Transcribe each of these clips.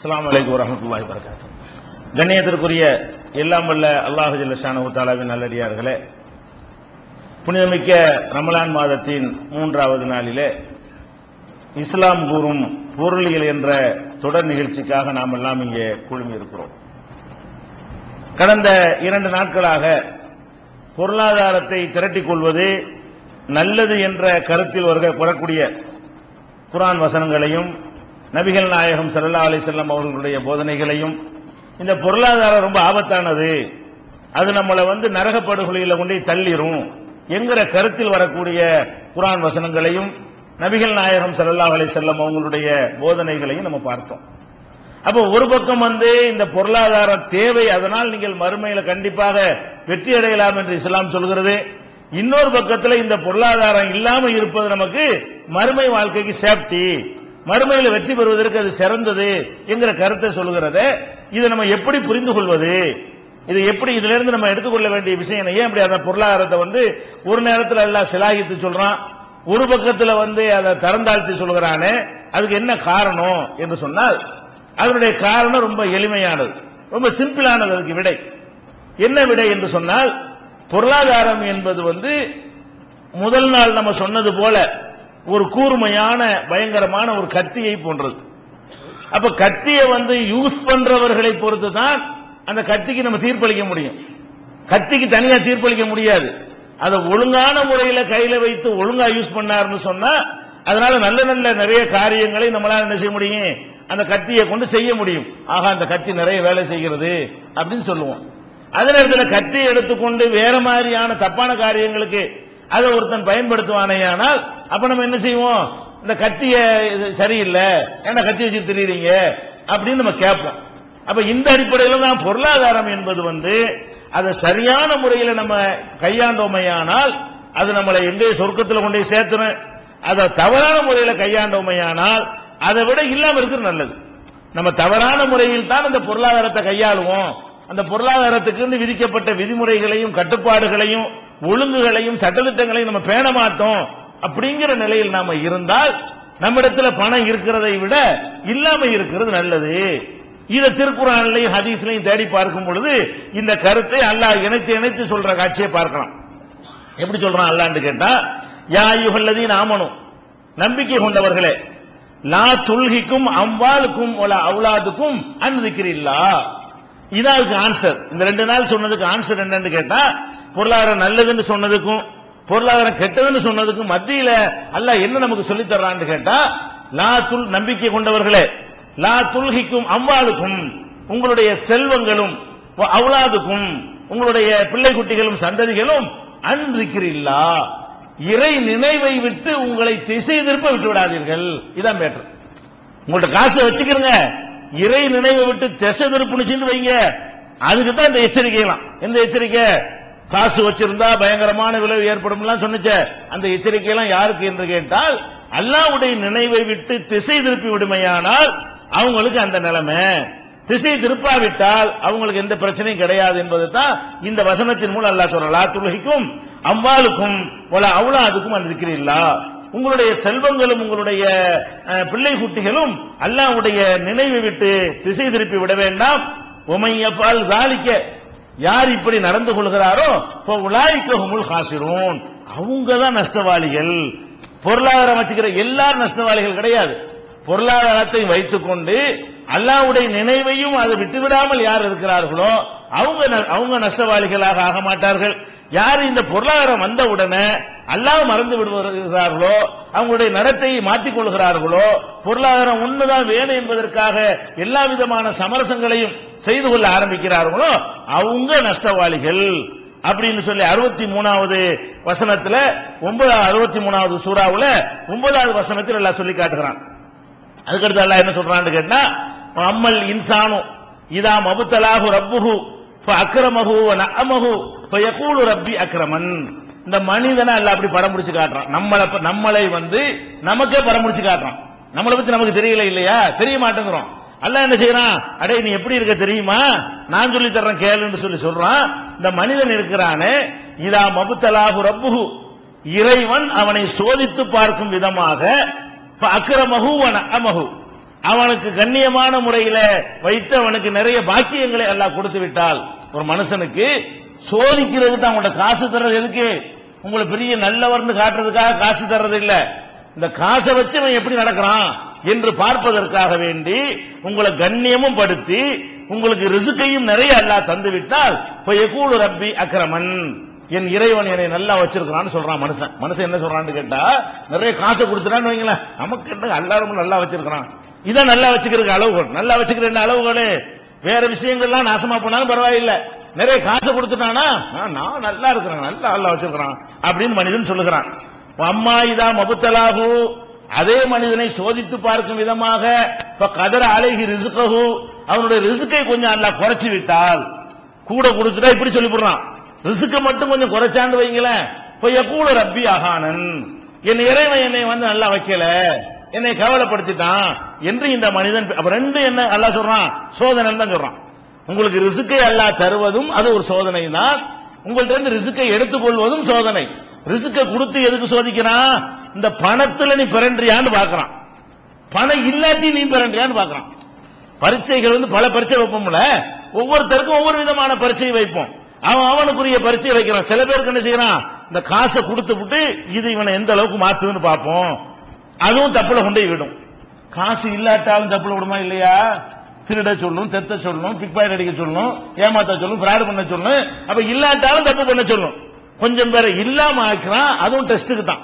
அஸ்லாம் அலைக்கும் வரமத்துல்லாஹி வரகாத்து கண்ணியத்திற்குரிய எல்லாம் வல்ல அல்லாஹு ஜல்லஷானு தாலாவின் நல்லடியார்களே புனிதமிக்க ரமலான் மாதத்தின் மூன்றாவது நாளிலே இஸ்லாம் கூறும் பொருளியல் என்ற தொடர் நிகழ்ச்சிக்காக நாம் எல்லாம் இங்கே குழுமி இருக்கிறோம் கடந்த இரண்டு நாட்களாக பொருளாதாரத்தை திரட்டிக் கொள்வது நல்லது என்ற கருத்தில் வருக வரக்கூடிய குரான் வசனங்களையும் நபிகள் நாயகம் சல்லா அலி செல்லம் அவர்களுடைய போதனைகளையும் இந்த பொருளாதாரம் ரொம்ப ஆபத்தானது. அது நம்மளை வந்து நரகப்படுகொலையில் கொண்டு தள்ளிரும் என்கிற கருத்தில் வரக்கூடிய குரான் வசனங்களையும் நபிகள் நாயகம் சல்லா அலி செல்லம் அவங்களுடைய போதனைகளையும் நம்ம பார்த்தோம். அப்போ ஒரு பக்கம் வந்து இந்த பொருளாதார தேவை அதனால் நீங்கள் மறுமையில கண்டிப்பாக வெற்றி அடையலாம் என்று இஸ்லாம் சொல்கிறது. இன்னொரு பக்கத்தில் இந்த பொருளாதாரம் இல்லாமல் இருப்பது நமக்கு மறுமை வாழ்க்கைக்கு சேஃப்டி மறுமையில் வெற்றி பெறுவதற்கு அது சிறந்தது என்கிற கருத்தை சொல்கிறது இதை நம்ம எப்படி புரிந்து கொள்வது? இது எப்படி இதுல இருந்து நம்ம எடுத்துக்கொள்ள வேண்டிய விஷயம் என்ன? ஏன் அப்படி அந்த பொருளாதாரத்தை வந்து ஒரு நேரத்தில் எல்லாம் சிலாகித்து சொல்றான்? ஒரு பக்கத்துல வந்து அதை தரந்தாழ்த்தி சொல்கிறானே. அதுக்கு என்ன காரணம் என்று சொன்னால் அதனுடைய காரணம் ரொம்ப எளிமையானது. ரொம்ப சிம்பிளானது அதுக்கு விடை. என்ன விடை என்று சொன்னால் பொருளாதாரம் என்பது வந்து முதல் நாள் நம்ம சொன்னது போல ஒரு கூர்மையான பயங்கரமான ஒரு கத்தியை போன்றது. அப்ப கத்தியை வந்து யூஸ் பண்றவர்களை பொறுத்து தான் அந்த கத்திக்கு நம்ம தீர்ப்பளிக்க முடியும். கத்திக்கு தனியா தீர்ப்பளிக்க முடியாது. அதை ஒழுங்கான முறையில கையில வைத்து ஒழுங்கா யூஸ் பண்ணாருன்னு சொன்னா அதனால நல்ல நல்ல நிறைய காரியங்களை நம்மளால என்ன செய்ய முடியும்? அந்த கத்தியை கொண்டு செய்ய முடியும். ஆகா அந்த கத்தி நிறைய வேலை செய்கிறது அப்படின்னு சொல்லுவோம். அதே நேரத்தில் கத்தியை எடுத்துக்கொண்டு வேற மாதிரியான தப்பான காரியங்களுக்கு அதை ஒருத்தன் பயன்படுத்துவானேயானால் அப்ப நம்ம என்ன செய்வோம்? இந்த கத்திய இது சரியில்லை. ஏன்னா கத்தி வச்சு தெரியுறீங்க? அப்படின்னு நம்ம கேட்போம். அப்ப இந்த அடிப்படையில் தான் பொருளாதாரம் என்பது வந்து அதை சரியான முறையில் நம்ம கையாண்டோமையானால் அது நம்மளை எங்கே சொர்க்கத்தில் கொண்டு போய் சேர்த்துரும். அதை தவறான முறையில் கையாண்டோமையானால் அதை விட இல்லாம இருக்கிறது நல்லது. நம்ம தவறான முறையில் தான் அந்த பொருளாதாரத்தை கையாளுவோம். அந்த பொருளாதாரத்துக்கு விதிக்கப்பட்ட விதிமுறைகளையும் கட்டுப்பாடுகளையும் ஒழுங்குகளையும் சட்டத்திட்டங்களையும் நம்ம பேண மாட்டோம் அப்படிங்கிற நிலையில் நாம இருந்தால் நம்மிடத்துல பணம் இருக்கிறதை விட இல்லாம இருக்கிறது நல்லது. இதை திருக்குறான்லையும் ஹதீஸ்லையும் தேடி பார்க்கும் பொழுது இந்த கருத்தை அல்லாஹ் இணைத்து இணைத்து சொல்ற காட்சியை பார்க்கலாம். எப்படி சொல்றான் அல்லான்னு கேட்டா யா யுகல்லதீன் ஆமனும் நம்பிக்கை கொண்டவர்களே லா துல்கிக்கும் அம்பாளுக்கும் அவுலாதுக்கும் அன்பிக்கிறீல்லா இதான் அதுக்கு ஆன்சர் இந்த ரெண்டு நாள் சொன்னதுக்கு ஆன்சர் என்னன்னு கேட்டா பொருளாதாரம் நல்லதுன்னு சொன்னதுக்கும் பொருளாதாரம் கெட்டதுன்னு சொன்னதுக்கும் மத்தியில அல்ல என்ன நமக்கு சொல்லித் தர்றான்னு கேட்டா லா துல் நம்பிக்கை கொண்டவர்களே லா துல்கிக்கும் அம்பாளுக்கும் உங்களுடைய செல்வங்களும் அவுலாதுக்கும் உங்களுடைய பிள்ளை குட்டிகளும் சந்ததிகளும் அன்றிக்கிறில்லா இறை நினைவை விட்டு உங்களை திசை திருப்ப விட்டு விடாதீர்கள். இதான் மேட்டர் உங்கள்ட்ட காசை வச்சுக்கிறங்க இறை நினைவை விட்டு திசை திருப்புன்னு வைங்க. அதுக்கு தான் இந்த எச்சரிக்கைலாம் எந்த எச்சரிக்கை? காசு வச்சிருந்தா பயங்கரமான விளைவு ஏற்படும் சொன்னிச்ச. அந்த எச்சரிக்கை எல்லாம் யாருக்கு என்று கேட்டால் அல்லாவுடைய நினைவை விட்டு திசை திருப்பி விடுமையானால் அவங்களுக்கு அந்த நிலைமை. திசை திருப்பாவிட்டால் அவங்களுக்கு எந்த பிரச்சனையும் கிடையாது என்பது தான் இந்த வசனத்தின் மூலம் அல்லாஹ் சொல்லலா துலகிக்கும் அம்பாளுக்கும் ஒல அவுலாதுக்கும் அந்த இருக்கிறீர்களா? உங்களுடைய செல்வங்களும் உங்களுடைய பிள்ளை குட்டிகளும் அல்லாவுடைய நினைவை விட்டு திசை திருப்பி விட வேண்டாம். உமையப்பால் தாளிக்க யார் இப்படி நடந்து கொள்கிறாரோ உலாய்க்கஹுமுல் காசிரூன். அவங்க தான் நஷ்டவாளிகள். பொருளாதாரம் வச்சுக்கிற எல்லாரும் நஷ்டவாளிகள் கிடையாது. பொருளாதாரத்தை வைத்துக்கொண்டு அல்லாவுடைய நினைவையும் அதை விட்டுவிடாமல் யார் இருக்கிறார்களோ அவங்க ந- அவங்க நஷ்டவாளிகளாக ஆக மாட்டார்கள். யார் இந்த பொருளாதாரம் வந்த உடனே அல்லாஹ் மறந்து விடுகிறார்களோ அவங்களுடைய நடத்தையை மாற்றிக் கொள்கிறார்களோ பொருளாதாரம் உண்மைதான் வேணும் என்பதற்காக எல்லா விதமான சமரசங்களையும் செய்து கொள்ள ஆரம்பிக்கிறார்களோ அவங்க நஷ்டவாளிகள். அப்படின்னு சொல்லி அறுபத்தி மூணாவது வசனத்துல ஒன்பதாவது அறுபத்தி மூணாவது சூறாவுல ஒன்பதாவது வசனத்தில் எல்லாம் சொல்லி காட்டுகிறான். அதுக்கடுத்து எல்லாம் என்ன சொல்றான்னு கேட்டா அம்மல் இன்சானு இதா மபுத்தலாகு ரப்புகு அக்ரமஹு நஅமஹு ஃபயகூலு ரப்பி அக்ரமன் இந்த மனிதனை அல்லாஹ் அப்படி படம் பிடிச்சு காட்டுறான். நம்மளை ப- நம்மளை வந்து நமக்கே படம் பிடிச்சு காட்டுறான். நம்மளை பத்தி நமக்கு தெரியல இல்லையா? தெரிய மாட்டேங்கிறோம். அல்லாஹ் என்ன செய்யறான்? அடே நீ எப்படி இருக்க தெரியுமா? நான் சொல்லி தர்றேன் கேளுன்னு சொல்லி சொல்றான். இந்த மனிதன் இருக்கிறானே இதா மபுத்தலாகு ரப்புகு இறைவன் அவனை சோதித்து பார்க்கும் விதமாக அக்கிரமகு அமகு அவனுக்கு கண்ணியமான முறையில வைத்து அவனுக்கு நிறைய பாக்கியங்களை எல்லாம் கொடுத்து விட்டால் ஒரு மனுஷனுக்கு சோதிக்கிறதுக்கு தான் அவங்கள்ட்ட காசு தர்றது எதுக்கு? உங்களை பெரிய நல்லவர்னு காட்டுறதுக்காக காசு தர்றது இல்ல. இந்த காசை வச்சு அவன் எப்படி நடக்கிறான் என்று பார்ப்பதற்காக வேண்டி உங்களை கண்ணியமும் படுத்தி உங்களுக்கு ரிசுக்கையும் நிறைய அல்லாஹ் தந்து விட்டால் கூழு ரப்பி அக்ரமன். என் இறைவன் என்னை நல்லா வச்சிருக்கிறான்னு சொல்றான் மனுஷன். மனுஷன் என்ன சொல்றான்னு கேட்டா நிறைய காசை கொடுத்துறான்னு வைங்களேன். நமக்கு என்ன எல்லாரும் நல்லா வச்சிருக்கிறான். இதை நல்லா வச்சுக்கிறதுக்கு அளவுகள் நல்லா வச்சுக்கிற அளவுகள் வேற விஷயங்கள்லாம் நாசமா போனாலும் பரவாயில்லை. நிறைய காசை கொடுத்துட்டானா? நான் நான் நல்லா இருக்கிறேன். நல்லா நல்லா வச்சிருக்கிறான். அப்படின்னு மனிதன் சொல்லுகிறான். அம்மா இதா மபுத்தலாகு. அதே மனிதனை சோதித்து பார்க்கும் விதமாக இப்ப கதற அழகி ரிசுக்ககு. அவனுடைய ரிசுக்கை கொஞ்சம் நல்லா குறைச்சி விட்டால் கூட கொடுத்துட்டா இப்படி சொல்லி போடுறான் ரிசுக்கை மட்டும் கொஞ்சம் குறைச்சாண்டு வைங்களேன். இப்ப கூட ரப்பி அகானன் என் இறைவன் என்னை வந்து நல்லா வைக்கல. என்னை கவலைப்படுத்திட்டான் என்று இந்த மனிதன் அப்ப ரெண்டு என்ன அல்லா சொல்றான்? சோதனை தான் சொல்றான். உங்களுக்கு ரிசுக்கை அல்லா தருவதும் அது ஒரு சோதனை தான் உங்கள்ட்ட இருந்து ரிசுக்கை எடுத்துக்கொள்வதும் சோதனை. ரிசுக்கை கொடுத்து எதுக்கு சோதிக்கிறான்? இந்த பணத்துல நீ பிறன்றியான்னு பாக்குறான் பணம் இல்லாட்டி நீ பிறன்றியான்னு பாக்குறான் பரீட்சைகள் வந்து பல பரீட்சை வைப்போம்ல? ஒவ்வொருத்தருக்கும் ஒவ்வொரு விதமான பரீட்சையை வைப்போம். அவன் அவனுக்குரிய பரீட்சையை வைக்கிறான். சில பேருக்கு என்ன செய்யறான்? இந்த காசை கொடுத்து விட்டு இது இவனை எந்த அளவுக்கு மாத்துதுன்னு பார்ப்போம். அதுவும் தப்புல கொண்டு போய் விடும் காசு இல்லாட்டாலும் தப்புல விடுமா இல்லையா? திருட சொல்லும் தெத்த சொல்லணும் பிக் பாக்கெட் அடிக்க சொல்லணும் ஏமாத்த சொல்லணும் ஃப்ராட் பண்ண சொல்லணும் அப்ப இல்லாட்டாலும் தப்பு பண்ண சொல்லணும் கொஞ்சம் பேரை இல்லாம ஆக்கலாம் அதுவும் டெஸ்ட்டுக்கு தான்.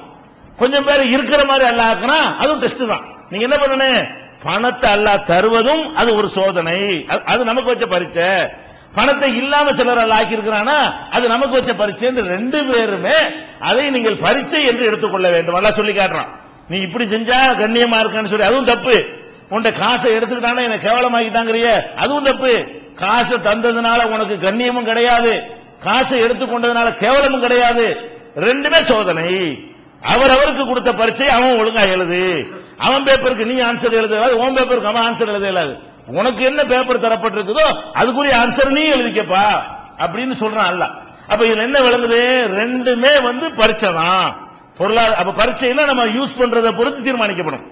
கொஞ்சம் பேர் இருக்கிற மாதிரி அல்ல ஆக்கலாம் அதுவும் டெஸ்ட் தான். நீங்க என்ன பண்ணணும்? பணத்தை அல்ல தருவதும் அது ஒரு சோதனை. அது- அது நமக்கு வச்ச பரீட்சை. பணத்தை இல்லாம சிலர் அல்ல ஆக்கி இருக்கிறானா அது நமக்கு வச்ச பரீட்சை என்று ரெண்டு பேருமே அதை நீங்கள் பரீட்சை என்று எடுத்துக்கொள்ள வேண்டும். அல்லாஹ் சொல்லி காட்டுறான். நீ இப்படி செஞ்சா கண்ணியமா இருக்கான்னு சொல்லி அதுவும் தப்பு. உன்ட காசை எடுத்துக்கிட்டானே என்ன கேவலமாக்கிட்டாங்கிறிய. அதுவும் தப்பு. காசை தந்ததுனால உனக்கு கண்ணியமும் கிடையாது. காசை எடுத்துக்கொண்டதுனால கேவலமும் கிடையாது. ரெண்டுமே சோதனை. அவரவருக்கு கொடுத்த பரீட்சை அவன் ஒழுங்கா எழுது. அவன் பேப்பருக்கு நீ ஆன்சர் எழுத உன் பேப்பருக்கு அவன் ஆன்சர் எழுத இயலாது உனக்கு என்ன பேப்பர் தரப்பட்டிருக்குதோ அதுக்குரிய ஆன்சர் நீ எழுதிக்கப்பா அப்படின்னு சொல்றான் அல்ல அப்ப இதுல என்ன விளங்குது? ரெண்டுமே வந்து பரீட்சை தான். பொருளாதார அப்ப பரீட்சைனா நம்ம யூஸ் பண்றதை பொறுத்து தீர்மானிக்கப்படும்.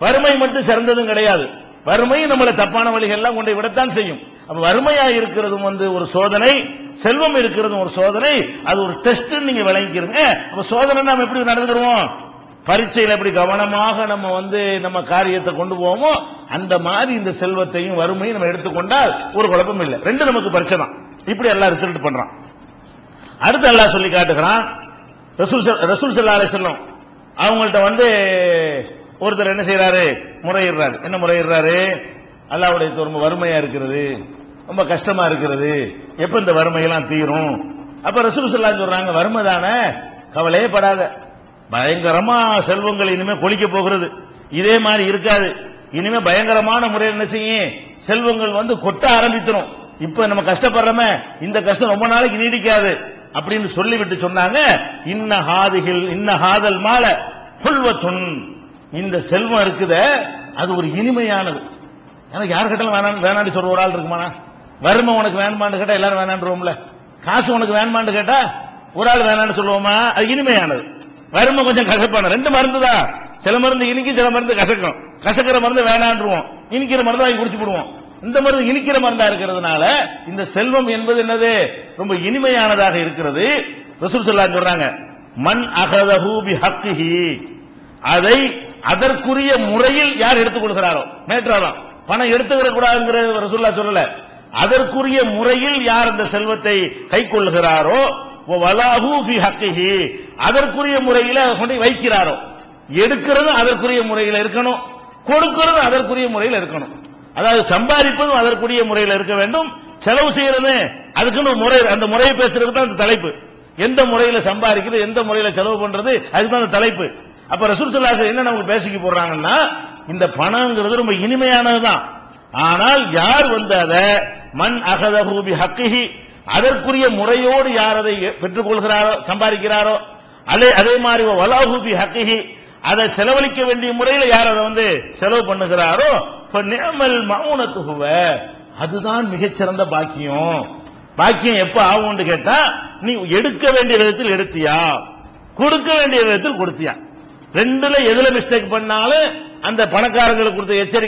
வறுமை மட்டும் சிறந்ததும் கிடையாது. வறுமை நம்மளை தப்பான வழிகள்லாம் கொண்டு விடத்தான் செய்யும். அப்ப வறுமையா இருக்கிறதும் வந்து ஒரு சோதனை செல்வம் இருக்கிறதும் ஒரு சோதனை அது ஒரு டெஸ்ட் நீங்க விளங்கிக்கிறீங்க. அப்ப சோதனை நாம எப்படி நடந்துருவோம் பரீட்சையில் எப்படி கவனமாக நம்ம வந்து நம்ம காரியத்தை கொண்டு போவோமோ அந்த மாதிரி இந்த செல்வத்தையும் வறுமையும் நம்ம எடுத்துக்கொண்டால் ஒரு குழப்பம் இல்லை. ரெண்டு நமக்கு பரீட்சை தான். இப்படி எல்லாம் ரிசல்ட் பண்றான். அடுத்து எல்லாம் சொல்லி காட்டுகிறான் ரசூல் சல்- ரசூல் சல்லா அலிஸ்லம் அவங்கள்ட்ட வந்து ஒருத்தர் என்ன செய்யறாரு முறையிடுறாரு. என்ன முறையிடுறாரு? அல்லாவுடைய ரொம்ப வறுமையா இருக்கிறது ரொம்ப கஷ்டமா இருக்கிறது. எப்ப இந்த வறுமையெல்லாம் தீரும்? அப்ப ரசூல் சல்லா சொல்றாங்க வறுமை தானே? கவலையே படாத. பயங்கரமா செல்வங்கள் இனிமே கொளிக்க போகிறது. இதே மாதிரி இருக்காது. இனிமே பயங்கரமான முறையில் என்ன செய்யும் செல்வங்கள் வந்து கொட்ட ஆரம்பித்திரும். இப்ப நம்ம கஷ்டப்படுறோமே இந்த கஷ்டம் ரொம்ப நாளைக்கு நீடிக்காது. அப்படின்னு சொல்லிவிட்டு சொன்னாங்க. இன்ன ஹாதிகள் இன்ன ஹாதல் மால புல்வத்துன் இந்த செல்வம் இருக்குத அது ஒரு இனிமையானது. எனக்கு யார் கேட்டாலும் வேணாம் வேணான்னு சொல்ற ஒரு ஆள் இருக்குமாண்ணா? வறுமை உனக்கு வேணுமான்னு கேட்டா எல்லாரும் வேணான்றோம்ல. காசு உனக்கு வேணுமான்னு கேட்டா ஒரு ஆள் வேணான்னு சொல்லுவோமா? அது இனிமையானது. வறுமை கொஞ்சம் கசப்பான ரெண்டு மருந்து தான். சில மருந்து இனிக்கும் சில மருந்து கசக்கும். கசக்கிற மருந்து வேணான்றுவோம். இனிக்கிற மருந்து வாங்கி குடிச்சு விடுவோம் இந்த மருந்து இனிக்கிற மருந்தா இருக்கிறதுனால இந்த செல்வம் என்பது என்னது? ரொம்ப இனிமையானதாக இருக்கிறது. ரசூல் சொல்லா சொல்றாங்க மண் அகதஹு பி ஹக்கிஹி அதை அதற்குரிய முறையில் யார் எடுத்துக்கொள்கிறாரோ மேற்றாரோ பணம் எடுத்துக்கிற கூடாதுங்கிற ரசூல்லா சொல்லல. அதற்குரிய முறையில் யார் அந்த செல்வத்தை கை கொள்கிறாரோ? வலாஹு ஃபி அதற்குரிய முறையில் அதை கொண்டு வைக்கிறாரோ? எடுக்கிறதும் அதற்குரிய முறையில் இருக்கணும். கொடுக்கிறது அதற்குரிய முறையில் இருக்கணும். அதாவது சம்பாதிப்பதும் அதற்குரிய முறையில் இருக்க வேண்டும். செலவு செய்யறது அதுக்குன்னு ஒரு முறை அந்த முறையை பேசுறது தான் அந்த தலைப்பு. எந்த முறையில் சம்பாதிக்கிறது எந்த முறையில் செலவு பண்றது அதுதான் அந்த தலைப்பு. அப்ப ரசூல் ஸல்லல்லாஹு என்ன நமக்கு பேசிக்க போடுறாங்கன்னா இந்த பணம்ங்கிறது ரொம்ப இனிமையானதுதான் ஆனால் யார் வந்து அதை? மண் அகதஹு ஹக்கிஹி அதற்குரிய முறையோடு யார் அதை பெற்றுக் கொள்கிறாரோ சம்பாதிக்கிறாரோ? அதே அதே மாதிரி வலாஹூபி ஹக்கிஹி அதை செலவழிக்க வேண்டிய முறையில யார் அதை வந்து செலவு பண்ணுகிறாரோ நேமல் மௌனத்துகுவ அதுதான் மிகச்சிறந்த பாக்கியம். பாக்கியம் எப்ப ஆகும்னு கேட்டா நீ எடுக்க வேண்டிய விதத்தில் எடுத்தியா? கொடுக்க வேண்டிய விதத்தில் கொடுத்தியா? ரெண்டுல எதுல மிஸ்டேக் பண்ணாலும் அந்த பணக்காரங்களுக்கு கொடுத்த எச்சரிக்கை